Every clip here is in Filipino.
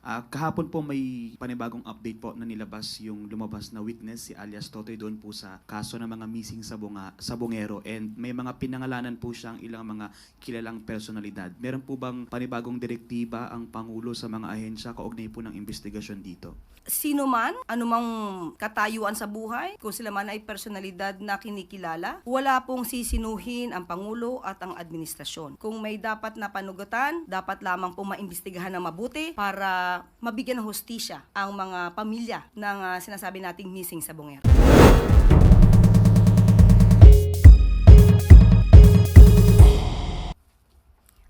Ah, kahapon po may panibagong update po na nilabas yung lumabas na witness si alias Totoy doon po sa kaso ng mga missing sa, bunga, sa Bungero and may mga pinangalanan po siyang ilang mga kilalang personalidad. Meron po bang panibagong direktiba ang Pangulo sa mga ahensya kaugnay po ng investigasyon dito? Sino man, anumang katayuan sa buhay, kung sila man ay personalidad na kinikilala, wala pong sisinuhin ang Pangulo at ang administrasyon. Kung may dapat na panugutan, dapat lamang pong maimbestigahan ng mabuti para mabigyan ng hustisya ang mga pamilya ng ah, sinasabi nating missing sa Bungero.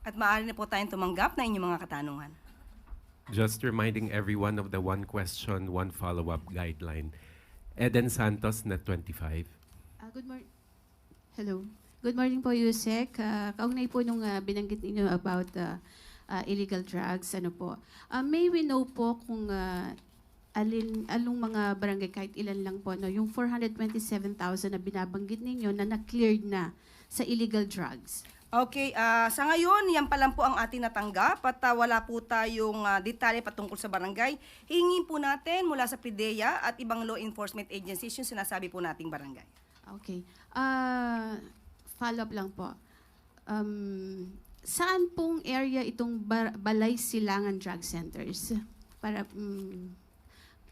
At maaari na po tayong tumanggap na inyong mga katanungan. Just reminding everyone of the one question, one follow-up guideline. Eden Santos, Net 25. Ah, good morning. Hello. Good morning po, Yusek. Uh, kaugnay po nung ah, binanggit ninyo about ah, ah, illegal drugs, ano po. Ah, may we know po kung ah, alin, along mga barangay, kahit ilan lang po, no, yung 427,000 na binabanggit ninyo na na-cleared na sa illegal drugs. Okay, ah, sa ngayon, yan pa lang po ang ating natanggap at ah, wala po tayong ah, detalye patungkol sa barangay. Hingin po natin mula sa PIDEA at ibang law enforcement agencies yung sinasabi po nating barangay. Okay. Ah, follow up lang po. Um, saan pong area itong Bar- Balay Silangan Drug Centers? Para mm,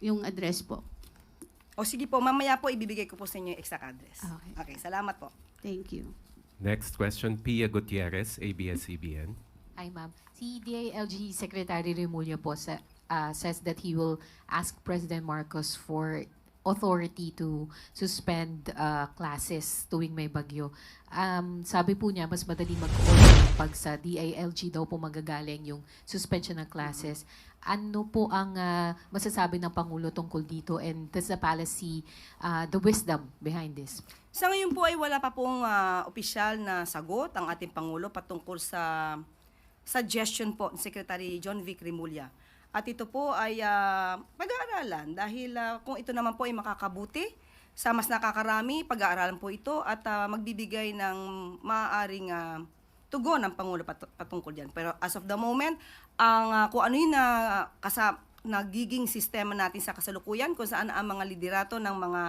yung address po. O sige po, mamaya po ibibigay ko po sa inyo yung exact address. Okay. Okay, salamat po. Thank you. Next question, Pia Gutierrez, ABS-CBN. Hi, ma'am. Si DILG Secretary Remulla po sa, uh, says that he will ask President Marcos for authority to suspend uh, classes tuwing may bagyo. Um, sabi po niya, mas madali mag-coordinate pag sa DILG daw po magagaling yung suspension ng classes. Ano po ang uh, masasabi ng Pangulo tungkol dito and the policy, uh, the wisdom behind this? Sa ngayon po ay wala pa pong ah, opisyal na sagot ang ating Pangulo patungkol sa suggestion po ni Secretary John Vic Remulla. At ito po ay ah, pag-aaralan dahil ah, kung ito naman po ay makakabuti sa mas nakakarami, pag-aaralan po ito at ah, magbibigay ng maaaring ah, tugon ng Pangulo pat- patungkol dyan. Pero as of the moment, ang ah, kung ano yung na, kasa, nagiging sistema natin sa kasalukuyan, kung saan ang mga liderato ng mga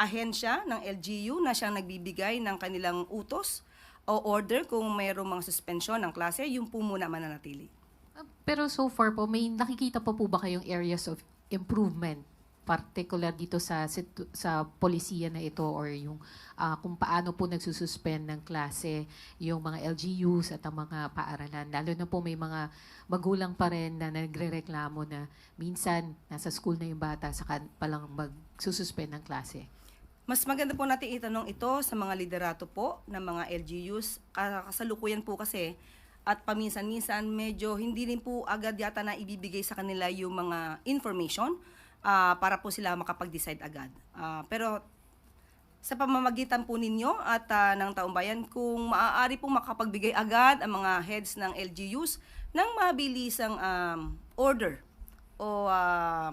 ahensya ng LGU na siyang nagbibigay ng kanilang utos o order kung mayroong mga suspension ng klase, yung po muna mananatili. Uh, Pero so far po, may nakikita pa po ba kayong areas of improvement particular dito sa sa polisiya na ito or yung ah, kung paano po nagsususpend ng klase yung mga LGUs at ang mga paaralan. Lalo na po may mga magulang pa rin na nagrereklamo na minsan nasa school na yung bata saka palang magsususpend ng klase. Mas maganda po natin itanong ito sa mga liderato po ng mga LGUs. Kasalukuyan po kasi at paminsan-minsan medyo hindi rin po agad yata na ibibigay sa kanila yung mga information ah, para po sila makapag-decide agad. Ah, pero sa pamamagitan po ninyo at ah, ng taong bayan, kung maaari pong makapagbigay agad ang mga heads ng LGUs ng mabilisang um, order o ah,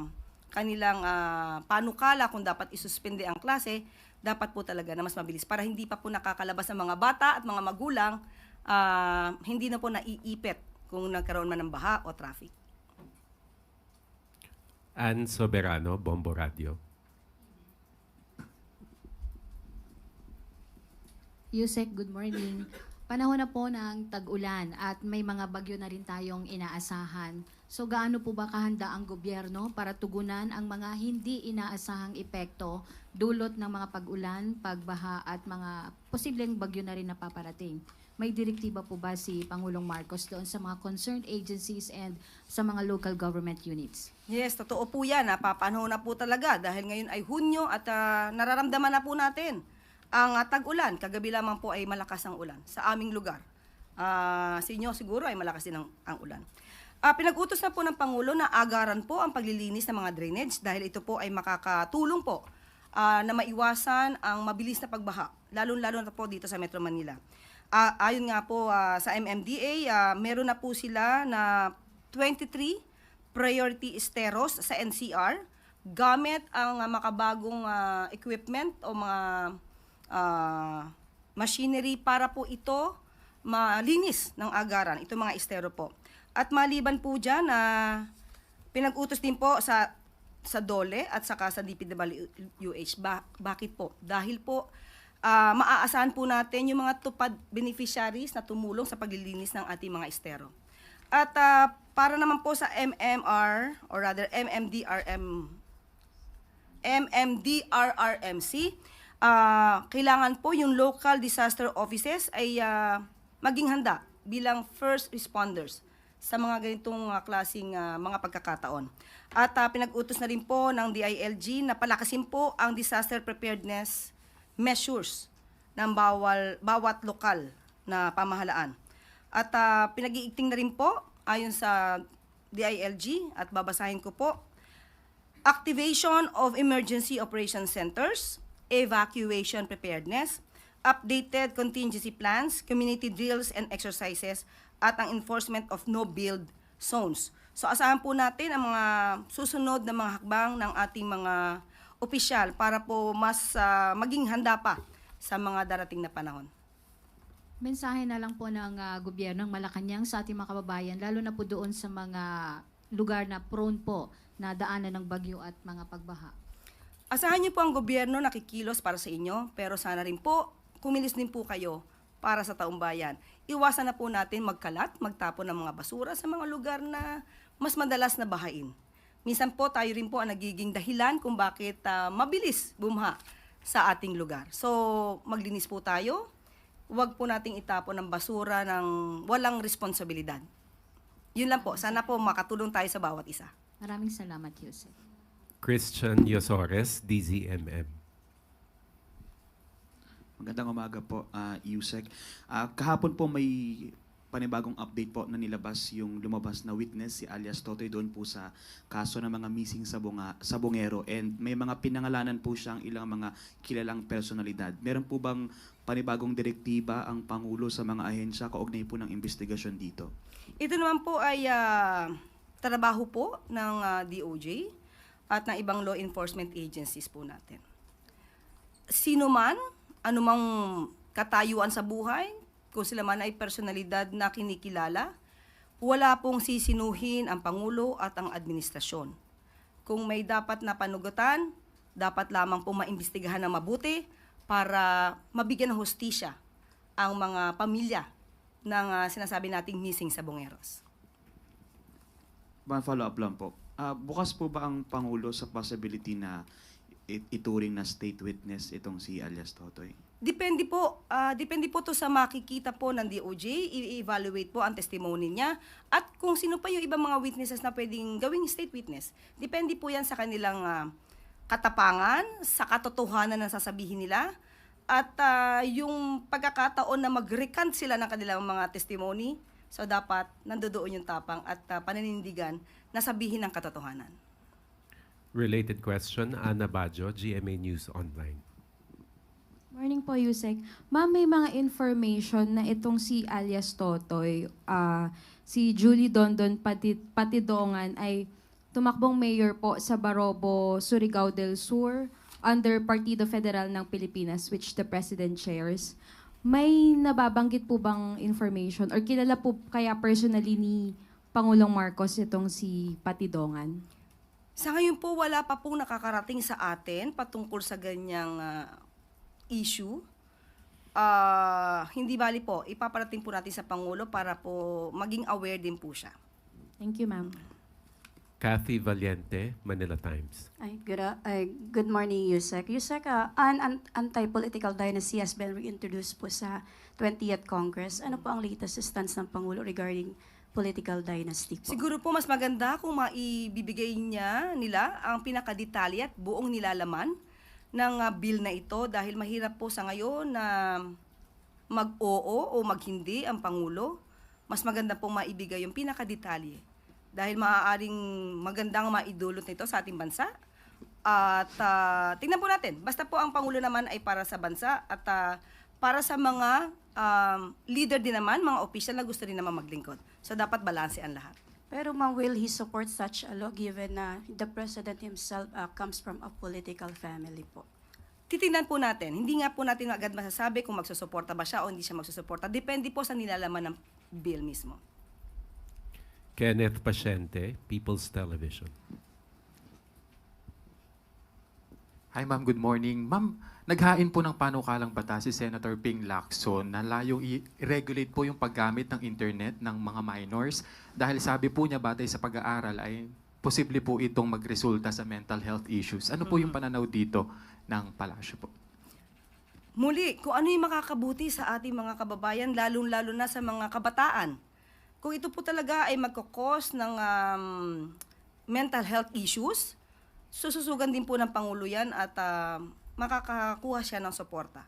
kanilang ah, panukala kung dapat isuspende ang klase, dapat po talaga na mas mabilis para hindi pa po nakakalabas ang mga bata at mga magulang, ah, hindi na po naiipit kung nagkaroon man ng baha o traffic. Ann Soberano, Bombo Radio. Yusek, good morning. Panahon na po ng tag-ulan at may mga bagyo na rin tayong inaasahan. So gaano po ba kahanda ang gobyerno para tugunan ang mga hindi inaasahang epekto dulot ng mga pag-ulan, pagbaha at mga posibleng bagyo na rin na paparating? May direktiba po ba si Pangulong Marcos doon sa mga concerned agencies and sa mga local government units? Yes, totoo po yan. Napapanahon na po talaga dahil ngayon ay Hunyo at ah, nararamdaman na po natin ang ah, tag-ulan. Kagabi lamang po ay malakas ang ulan sa aming lugar. Ah, sa inyo siguro ay malakas din ang, ang ulan. Ah, pinag-utos na po ng Pangulo na agaran po ang paglilinis ng mga drainage dahil ito po ay makakatulong po ah, na maiwasan ang mabilis na pagbaha, lalong-lalo na po dito sa Metro Manila. Ah, ayon nga po ah, sa MMDA, ah, meron na po sila na 23 priority esteros sa NCR gamit ang ah, makabagong ah, equipment o mga ah, machinery para po ito malinis ng agaran, ito mga estero po. At maliban po dyan na Pinag-utos din po sa sa DOLE at saka sa DPWH. Ba- bakit po? Dahil po ah, maaasahan po natin yung mga tupad beneficiaries na tumulong sa paglilinis ng ating mga estero. At ah, para naman po sa MMR or rather MMDRM MMDRRMC, ah, kailangan po yung local disaster offices ay ah, maging handa bilang first responders sa mga ganitong ah, klaseng ah, mga pagkakataon. At ah, pinag-utos na rin po ng DILG na palakasin po ang disaster preparedness measures ng bawal, bawat lokal na pamahalaan. At ah, pinag-iigting na rin po ayon sa DILG at babasahin ko po activation of emergency operation centers, evacuation preparedness, updated contingency plans, community drills and exercises, at ang enforcement of no-build zones. So asahan po natin ang mga susunod na mga hakbang ng ating mga opisyal para po mas ah, maging handa pa sa mga darating na panahon. Mensahe na lang po ng ah, gobyerno ng Malacanang sa ating mga kababayan, lalo na po doon sa mga lugar na prone po na daanan ng bagyo at mga pagbaha. Asahan niyo po ang gobyerno nakikilos para sa inyo, pero sana rin po, kumilos din po kayo para sa taong bayan. Iwasan na po natin magkalat, magtapon ng mga basura sa mga lugar na mas madalas na bahain. Minsan po tayo rin po ang nagiging dahilan kung bakit ah, mabilis bumha sa ating lugar. So, maglinis po tayo. Huwag po nating itapon ng basura ng walang responsibilidad. Yun lang po. Sana po makatulong tayo sa bawat isa. Maraming salamat, Yusek. Christian Yosores, DZMM. Magandang umaga po, uh, Yusek. Ah, kahapon po may panibagong update po na nilabas yung lumabas na witness si alias Totoy doon po sa kaso ng mga missing sa, bunga, sa Bungero and may mga pinangalanan po siyang ilang mga kilalang personalidad. Meron po bang panibagong direktiba ang Pangulo sa mga ahensya kaugnay po ng investigasyon dito? Ito naman po ay ah, trabaho po ng ah, DOJ at ng ibang law enforcement agencies po natin. Sino man, anumang katayuan sa buhay, kung sila man ay personalidad na kinikilala, wala pong sisinuhin ang Pangulo at ang administrasyon. Kung may dapat na panugutan, dapat lamang pong maimbestigahan ng mabuti para mabigyan ng hustisya ang mga pamilya ng ah, sinasabi nating missing sa Bongeros. One follow-up lang po. Ah, bukas po ba ang Pangulo sa possibility na ituring na state witness itong si alias Totoy? Depende po, ah, depende po to sa makikita po ng DOJ, i-evaluate po ang testimony niya at kung sino pa yung ibang mga witnesses na pwedeng gawing state witness. Depende po yan sa kanilang ah, katapangan, sa katotohanan na sasabihin nila at ah, yung pagkakataon na mag-recant sila ng kanilang mga testimony. So dapat nandoon yung tapang at ah, paninindigan na sabihin ng katotohanan. Related question, Ana Bajo, GMA News Online. Morning po, Yusek. Ma'am, may mga information na itong si alias Totoy, ah, si Julie Dondon Pati, Patidongan ay tumakbong mayor po sa Barobo, Surigao del Sur under Partido Federal ng Pilipinas which the President chairs. May nababanggit po bang information or kilala po kaya personally ni Pangulong Marcos itong si Patidongan? Sa ngayon po, wala pa pong nakakarating sa atin patungkol sa ganyang ah, issue. Ah, hindi bali po, ipaparating po natin sa Pangulo para po maging aware din po siya. Thank you, ma'am. Kathy Valiente, Manila Times. Ay, good, uh, ay, good morning, Yusek. Yusek, uh, an, an anti-political dynasty has been reintroduced po sa 20th Congress. Ano po ang latest stance ng Pangulo regarding political dynasty po? Siguro po mas maganda kung maibibigay niya nila ang pinakadetalye at buong nilalaman ng ah, bill na ito dahil mahirap po sa ngayon na mag-oo o mag-hindi ang Pangulo. Mas maganda pong maibigay yung pinakadetalye dahil maaaring magandang maidulot nito sa ating bansa. At ah, tingnan po natin, basta po ang Pangulo naman ay para sa bansa at ah, para sa mga um, leader din naman, mga official na gusto rin naman maglingkod. So dapat balanse ang lahat. Pero ma'am, will he support such a law given na the President himself uh, comes from a political family po? Titingnan po natin. Hindi nga po natin agad masasabi kung magsusuporta ba siya o hindi siya magsusuporta. Depende po sa nilalaman ng bill mismo. Kenneth Pasyente, People's Television. Hi ma'am, good morning. Ma'am, naghain po ng panukalang batas si Senator Ping Lacson na layong i-regulate po yung paggamit ng internet ng mga minors dahil sabi po niya batay sa pag-aaral ay posible po itong magresulta sa mental health issues. Ano po yung pananaw dito ng palasyo po? Muli, kung ano yung makakabuti sa ating mga kababayan, lalong-lalo na sa mga kabataan. Kung ito po talaga ay magkakos ng um, mental health issues, sususugan din po ng Pangulo yan at ah, makakakuha siya ng suporta.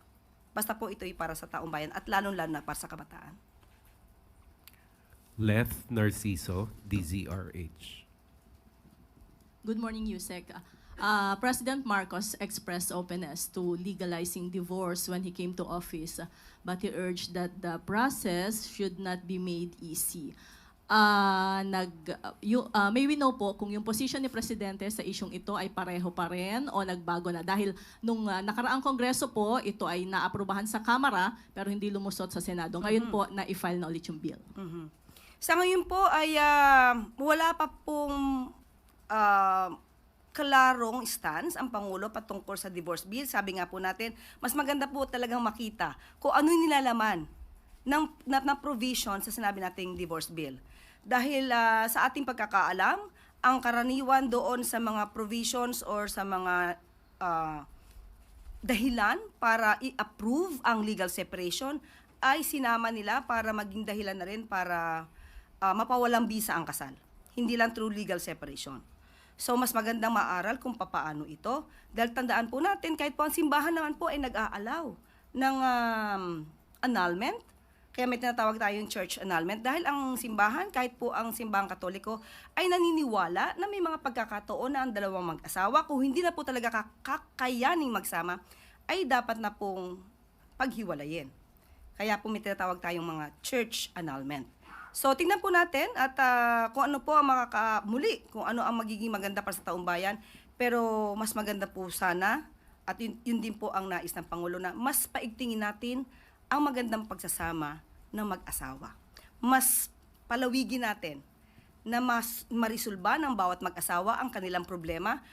Basta po ito ay para sa taong bayan at lalong-lalo na para sa kabataan. Leth Narciso, DZRH. Good morning, Yusek. Uh, President Marcos expressed openness to legalizing divorce when he came to office, uh, but he urged that the process should not be made easy. Uh, nag, uh, yu- uh, may we know po kung yung position ni Presidente sa isyong ito ay pareho pa rin o nagbago na. Dahil nung uh, nakaraang Kongreso po, ito ay naaprubahan sa Kamara pero hindi lumusot sa Senado. Ngayon po, na-file na ulit yung bill. Mhm. Sa ngayon po ay ah, wala pa pong ah, klarong stance ang Pangulo patungkol sa divorce bill. Sabi nga po natin, mas maganda po talagang makita kung ano yung nilalaman ng, na, ng provision sa sinabi nating divorce bill. Dahil ah, sa ating pagkakaalam, ang karaniwan doon sa mga provisions or sa mga ah, dahilan para i-approve ang legal separation ay sinama nila para maging dahilan na rin para ah, mapawalang bisa ang kasal. Hindi lang through legal separation. So mas magandang maaral kung papaano ito. Dahil tandaan po natin, kahit po ang simbahan naman po ay nag-aalaw ng um, annulment. Kaya may tinatawag tayong church annulment. Dahil ang simbahan, kahit po ang simbahang katoliko, ay naniniwala na may mga pagkakataon na ang dalawang mag-asawa, kung hindi na po talaga kakayaning magsama, ay dapat na pong paghiwalayin. Kaya po may tinatawag tayong mga church annulment. So, tingnan po natin at ah, kung ano po ang makakamuli, kung ano ang magiging maganda para sa taong bayan. Pero mas maganda po sana, at yun, yun din po ang nais ng Pangulo na mas paigtingin natin ang magandang pagsasama ng mag-asawa. Mas palawigin natin na mas marisulba ng bawat mag-asawa ang kanilang problema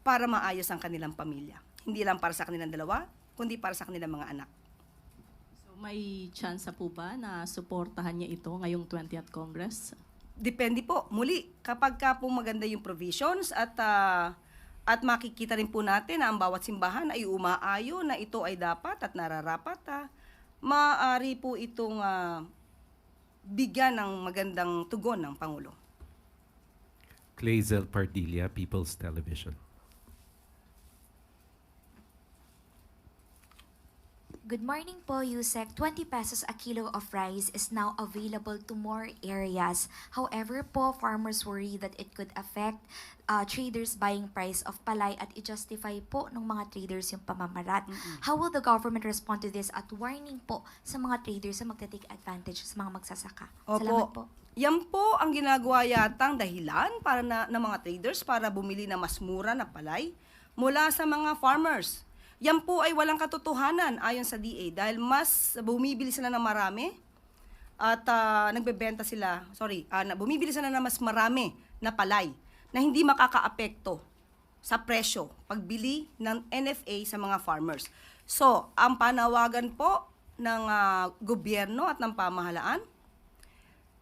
para maayos ang kanilang pamilya. Hindi lang para sa kanilang dalawa, kundi para sa kanilang mga anak. So may chance po ba na suportahan niya ito ngayong 20th Congress? Depende po. Muli, kapag ka po maganda yung provisions at ah, at makikita rin po natin na ang bawat simbahan ay umaayo na ito ay dapat at nararapat, ah, maaari po itong ah, bigyan ng magandang tugon ng Pangulo. Clazel Pardilla, People's Television. Good morning po, Yusek. 20 pesos a kilo of rice is now available to more areas. However po, farmers worry that it could affect uh, traders buying price of palay at i-justify po ng mga traders yung pamamarat. How will the government respond to this at warning po sa mga traders na magta-take advantage sa mga magsasaka? Salamat po. Yan po ang ginagawa yatang dahilan para na, ng mga traders para bumili na mas mura na palay mula sa mga farmers. Yan po ay walang katotohanan ayon sa DA dahil mas bumibili sila ng marami at ah, nagbebenta sila, sorry, na- bumibili sila ng mas marami na palay na hindi makakaapekto sa presyo pagbili ng NFA sa mga farmers. So, ang panawagan po ng ah, gobyerno at ng pamahalaan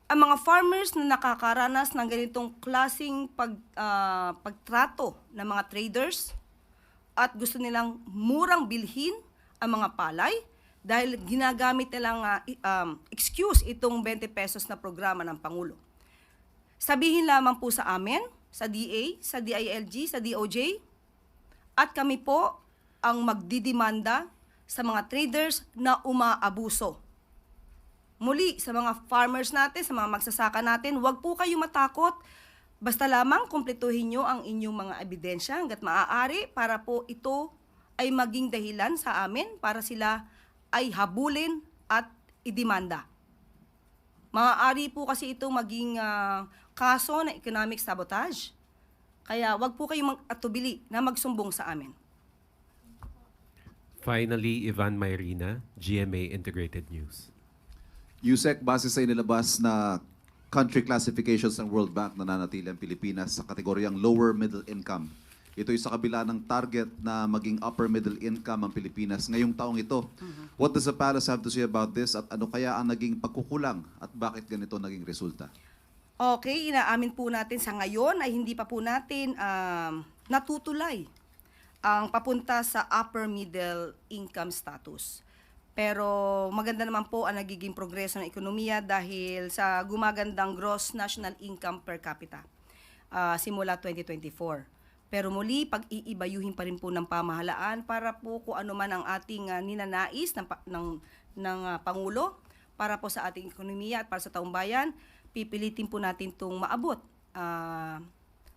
ang mga farmers na nakakaranas ng ganitong klasing pag, ah, pagtrato ng mga traders at gusto nilang murang bilhin ang mga palay dahil ginagamit nilang i- um, excuse itong 20 pesos na programa ng Pangulo. Sabihin lamang po sa amin, sa DA, sa DILG, sa DOJ, at kami po ang magdidemanda sa mga traders na umaabuso. Muli, sa mga farmers natin, sa mga magsasaka natin, huwag po kayo matakot. Basta lamang kumpletuhin nyo ang inyong mga ebidensya hanggat maaari para po ito ay maging dahilan sa amin para sila ay habulin at idemanda. Maaari po kasi ito maging ah, kaso na economic sabotage. Kaya wag po kayong mag-atubili na magsumbong sa amin. Finally, Ivan Mayrina, GMA Integrated News. USEC, base sa inilabas na country classifications ng World Bank nananatili ang Pilipinas sa kategoryang lower middle income. Ito'y sa kabila ng target na maging upper middle income ang Pilipinas ngayong taong ito. What does the palace have to say about this at ano kaya ang naging pagkukulang at bakit ganito naging resulta? Okay, inaamin po natin sa ngayon ay hindi pa po natin um, natutulay ang papunta sa upper middle income status. Pero maganda naman po ang nagiging progreso ng ekonomiya dahil sa gumagandang gross national income per capita ah, simula 2024. Pero muli, pag-iibayuhin pa rin po ng pamahalaan para po kung ano man ang ating ah, ninanais ng, ng, ng ah, Pangulo para po sa ating ekonomiya at para sa taong bayan, pipilitin po natin itong maabot. Ah,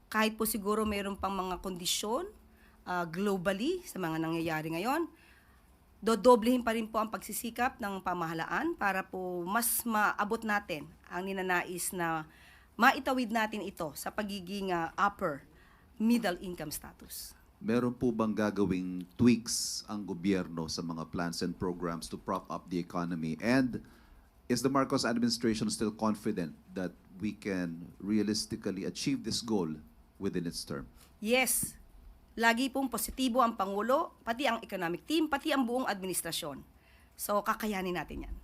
kahit po siguro mayroon pang mga kondisyon ah, globally sa mga nangyayari ngayon, dodoblehin pa rin po ang pagsisikap ng pamahalaan para po mas maabot natin ang ninanais na maitawid natin ito sa pagiging ah, upper middle income status. Meron po bang gagawing tweaks ang gobyerno sa mga plans and programs to prop up the economy? And is the Marcos administration still confident that we can realistically achieve this goal within its term? Yes, lagi pong positibo ang Pangulo, pati ang economic team, pati ang buong administrasyon. So, kakayanin natin yan.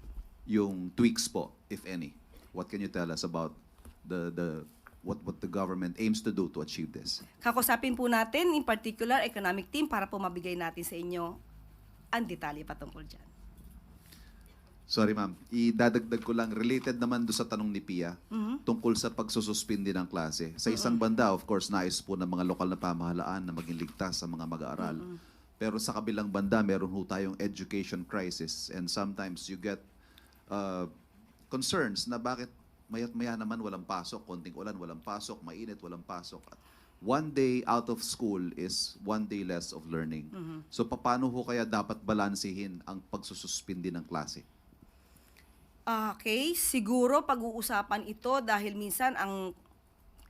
Yung tweaks po, if any, what can you tell us about the the what what the government aims to do to achieve this? Kakusapin po natin, in particular, economic team, para po mabigay natin sa inyo ang detalye patungkol dyan. Sorry ma'am, idadagdag ko lang related naman do sa tanong ni Pia Mhm. tungkol sa pagsususpindi ng klase. Sa isang banda, of course, nais po ng mga lokal na pamahalaan na maging ligtas sa mga mag-aaral. Pero sa kabilang banda, meron ho tayong education crisis and sometimes you get uh, concerns na bakit mayat maya naman walang pasok, konting ulan, walang pasok, mainit, walang pasok. At one day out of school is one day less of learning. So paano ho kaya dapat balansehin ang pagsususpindi ng klase? Okay, siguro pag-uusapan ito dahil minsan ang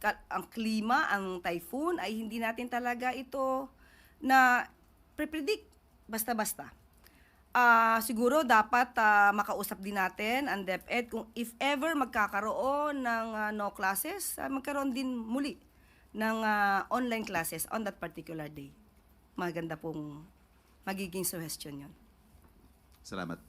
ang klima, ang typhoon ay hindi natin talaga ito na pre-predict basta-basta. Ah, siguro dapat ah, makausap din natin ang DepEd kung if ever magkakaroon ng ah, no classes, ah, magkaroon din muli ng ah, online classes on that particular day. Maganda pong magiging suggestion yon. Salamat.